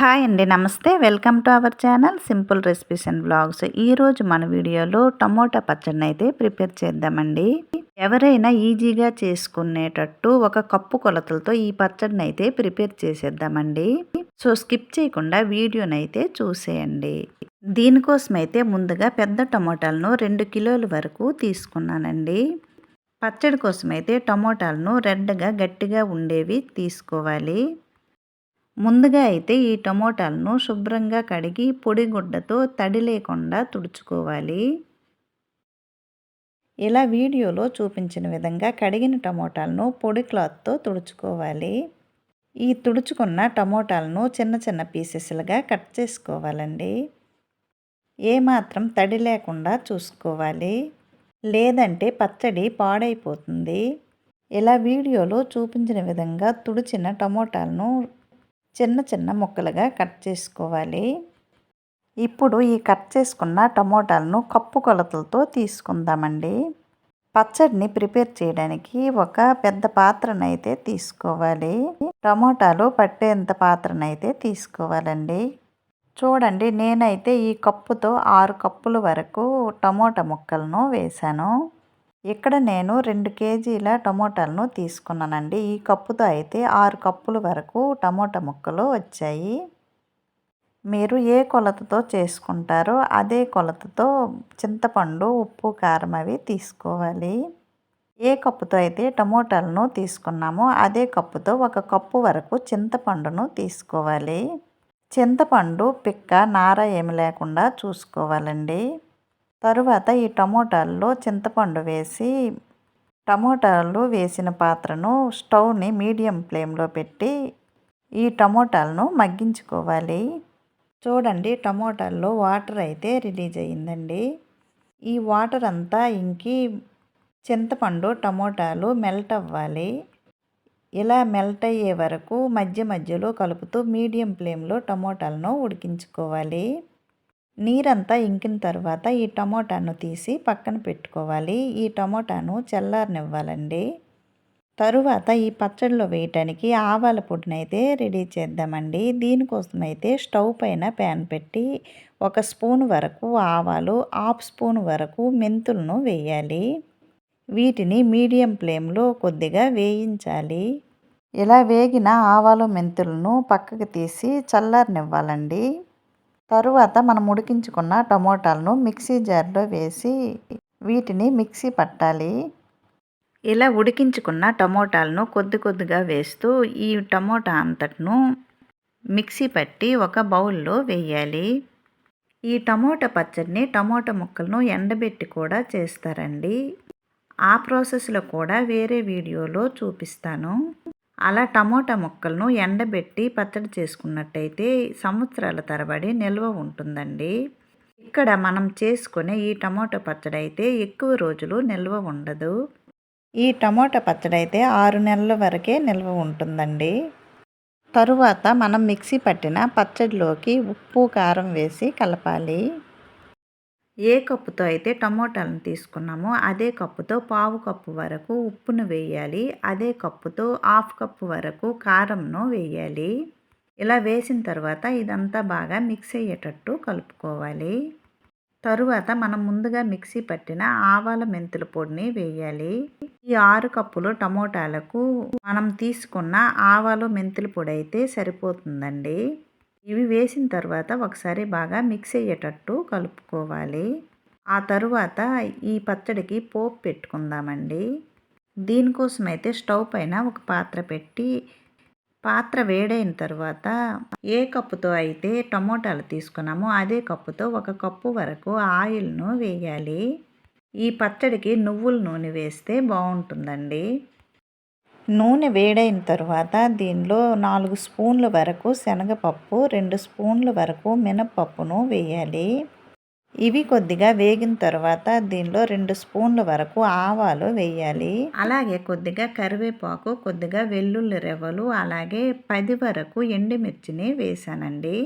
Hi అండి నమస్తే. Welcome to our channel simple recipes and blogs ఈరోజు మన వీడియోలో టమోటా పచ్చడిని అయితే ప్రిపేర్ చేద్దామండి. ఎవరైనా ఈజీగా చేసుకునేటట్టు ఒక కప్పు కొలతలతో ఈ పచ్చడిని అయితే ప్రిపేర్ చేసేద్దామండి. సో స్కిప్ చేయకుండా వీడియోని అయితే చూసేయండి. దీనికోసం అయితే ముందుగా పెద్ద టమోటాలను రెండు కిలోల వరకు తీసుకున్నానండి. పచ్చడి కోసం అయితే టమోటాలను రెడ్గా గట్టిగా ఉండేవి తీసుకోవాలి. ముందుగా అయితే ఈ టమోటాలను శుభ్రంగా కడిగి పొడిగుడ్డతో తడి లేకుండా తుడుచుకోవాలి. ఇలా వీడియోలో చూపించిన విధంగా కడిగిన టమోటాలను పొడి క్లాత్తో తుడుచుకోవాలి. ఈ తుడుచుకున్న టమోటాలను చిన్న చిన్న పీసెస్లుగా కట్ చేసుకోవాలండి. ఏమాత్రం తడి లేకుండా చూసుకోవాలి. లేదంటే పచ్చడి పాడైపోతుంది. ఇలా వీడియోలో చూపించిన విధంగా తుడిచిన టమోటాలను చిన్న చిన్న ముక్కలుగా కట్ చేసుకోవాలి. ఇప్పుడు ఈ కట్ చేసుకున్న టమోటాలను కప్పు కొలతలతో తీసుకుందామండి. పచ్చడిని ప్రిపేర్ చేయడానికి ఒక పెద్ద పాత్రనైతే తీసుకోవాలి. టమోటాలు పట్టేంత పాత్రనైతే తీసుకోవాలండి. చూడండి నేనైతే ఈ కప్పుతో ఆరు కప్పుల వరకు టమోటా ముక్కలను వేశాను. ఇక్కడ నేను రెండు కేజీల టమోటాలను తీసుకున్నానండి. ఈ కప్పుతో అయితే ఆరు కప్పుల వరకు టమోటా ముక్కలు వచ్చాయి. మీరు ఏ కొలతతో చేసుకుంటారో అదే కొలతతో చింతపండు ఉప్పు కారం అవి తీసుకోవాలి. ఏ కప్పుతో అయితే టమోటాలను తీసుకున్నామో అదే కప్పుతో ఒక కప్పు వరకు చింతపండును తీసుకోవాలి. చింతపండు పిక్క నార ఏమి లేకుండా చూసుకోవాలండి. తరువాత ఈ టమోటాల్లో చింతపండు వేసి టమోటాలు వేసిన పాత్రను స్టవ్ని మీడియం ఫ్లేమ్లో పెట్టి ఈ టమోటాలను మగ్గించుకోవాలి. చూడండి టమోటాల్లో వాటర్ అయితే రిలీజ్ అయ్యిందండి. ఈ వాటర్ అంతా ఇంకి చింతపండు టమోటాలు మెల్ట్ అవ్వాలి. ఇలా మెల్ట్ అయ్యే వరకు మధ్య మధ్యలో కలుపుతూ మీడియం ఫ్లేమ్లో టమోటాలను ఉడికించుకోవాలి. నీరంతా ఇంకిన తర్వాత ఈ టమోటాను తీసి పక్కన పెట్టుకోవాలి. ఈ టమోటాను చల్లారనివ్వాలండి. తరువాత ఈ పచ్చడిలో వేయటానికి ఆవాల పొడిని అయితే రెడీ చేద్దామండి. దీనికోసం అయితే స్టవ్ పైన ప్యాన్ పెట్టి ఒక స్పూన్ వరకు ఆవాలు హాఫ్ స్పూన్ వరకు మెంతులను వేయాలి. వీటిని మీడియం ఫ్లేమ్లో కొద్దిగా వేయించాలి. ఇలా వేగిన ఆవాలు మెంతులను పక్కకు తీసి చల్లారనివ్వాలండి. తరువాత మనం ఉడికించుకున్న టమోటాలను మిక్సీ జార్లో వేసి వీటిని మిక్సీ పట్టాలి. ఇలా ఉడికించుకున్న టమోటాలను కొద్ది కొద్దిగా వేస్తూ ఈ టమోటా అంతటిను మిక్సీ పట్టి ఒక బౌల్లో వేయాలి. ఈ టమోటా పచ్చడిని టమోటా ముక్కలను ఎండబెట్టి కూడా చేస్తారండి. ఆ ప్రాసెస్లో కూడా వేరే వీడియోలో చూపిస్తాను. అలా టమోటా ముక్కలను ఎండబెట్టి పచ్చడి చేసుకున్నట్టయితే సంవత్సరాల తరబడి నిల్వ ఉంటుందండి. ఇక్కడ మనం చేసుకునే ఈ టమోటా పచ్చడి అయితే ఎక్కువ రోజులు నిల్వ ఉండదు. ఈ టమోటా పచ్చడి అయితే ఆరు నెలల వరకే నిల్వ ఉంటుందండి. తరువాత మనం మిక్సీ పట్టిన పచ్చడిలోకి ఉప్పు కారం వేసి కలపాలి. ఏ కప్పుతో అయితే టమోటాలను తీసుకున్నామో అదే కప్పుతో పావు కప్పు వరకు ఉప్పును వేయాలి. అదే కప్పుతో హాఫ్ కప్పు వరకు కారంను వేయాలి. ఇలా వేసిన తర్వాత ఇదంతా బాగా మిక్స్ అయ్యేటట్టు కలుపుకోవాలి. తరువాత మనం ముందుగా మిక్సీ పట్టిన ఆవాల మెంతుల పొడిని వేయాలి. ఈ ఆరు కప్పులు టమోటాలకు మనం తీసుకున్న ఆవాలు మెంతుల పొడి అయితే సరిపోతుందండి. ఇవి వేసిన తర్వాత ఒకసారి బాగా మిక్స్ అయ్యేటట్టు కలుపుకోవాలి. ఆ తరువాత ఈ పచ్చడికి పోపు పెట్టుకుందామండి. దీనికోసం అయితే స్టవ్ పైన ఒక పాత్ర పెట్టి పాత్ర వేడైన తర్వాత ఏ కప్పుతో అయితే టమోటాలు తీసుకున్నామో అదే కప్పుతో ఒక కప్పు వరకు ఆయిల్ను వేయాలి. ఈ పచ్చడికి నువ్వుల నూనె వేస్తే బాగుంటుందండి. నూనె వేడైన తర్వాత దీనిలో నాలుగు స్పూన్ల వరకు శనగపప్పు రెండు స్పూన్ల వరకు మినపప్పును వేయాలి. ఇవి కొద్దిగా వేగిన తర్వాత దీనిలో రెండు స్పూన్ల వరకు ఆవాలు వేయాలి. అలాగే కొద్దిగా కరివేపాకు కొద్దిగా వెల్లుల్లి రెవ్వలు అలాగే పది వరకు ఎండుమిర్చిని వేసానండి.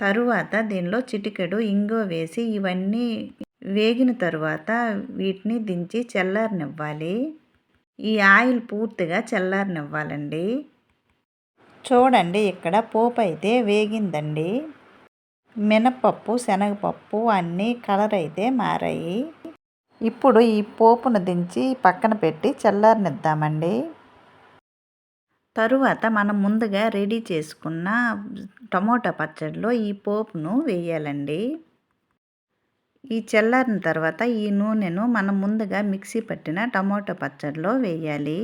తరువాత దీనిలో చిటికెడు ఇంగో వేసి ఇవన్నీ వేగిన తరువాత వీటిని దించి చల్లారనివ్వాలి. ఈ ఆయిల్ పూర్తిగా చల్లారనివ్వాలండి. చూడండి ఇక్కడ పోపు అయితే వేగిందండి. మినపప్పు శనగపప్పు అన్నీ కలర్ అయితే మారాయి. ఇప్పుడు ఈ పోపును దించి పక్కన పెట్టి చల్లారనిద్దామండి. తరువాత మనం ముందుగా రెడీ చేసుకున్న టమోటా పచ్చడిలో ఈ పోపును వేయాలండి. ఈ చల్లారిన తర్వాత ఈ నూనెను మనం ముందుగా మిక్సీ పట్టిన టమోటా పచ్చడిలో వేయాలి.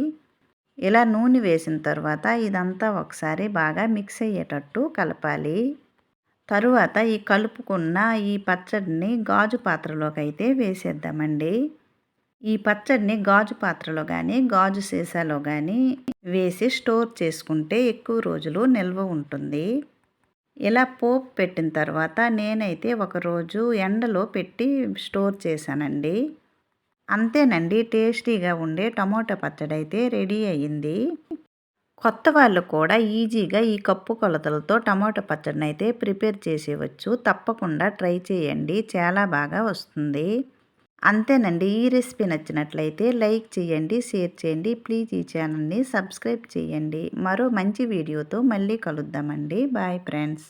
ఇలా నూనె వేసిన తర్వాత ఇదంతా ఒకసారి బాగా మిక్స్ అయ్యేటట్టు కలపాలి. తరువాత ఈ కలుపుకున్న ఈ పచ్చడిని గాజు పాత్రలోకి అయితే వేసేద్దామండి. ఈ పచ్చడిని గాజు పాత్రలో కానీ గాజు సీసాలో కానీ వేసి స్టోర్ చేసుకుంటే ఎక్కువ రోజులు నిల్వ ఉంటుంది. ఇలా పోపు పెట్టిన తర్వాత నేనైతే ఒకరోజు ఎండలో పెట్టి స్టోర్ చేశానండి. అంతేనండి టేస్టీగా ఉండే టమోటా పచ్చడి అయితే రెడీ అయ్యింది. కొత్త వాళ్ళు కూడా ఈజీగా ఈ కప్పు కొలతలతో టమోటా పచ్చడిని అయితే ప్రిపేర్ చేసేవచ్చు తప్పకుండా ట్రై చేయండి చాలా బాగా వస్తుంది. అంతేనండి. ఈ రెసిపీ నచ్చినట్లయితే లైక్ చేయండి షేర్ చేయండి. ప్లీజ్ ఈ ఛానల్ని సబ్స్క్రైబ్ చేయండి. మరో మంచి వీడియోతో మళ్ళీ కలుద్దామండి. Bye friends.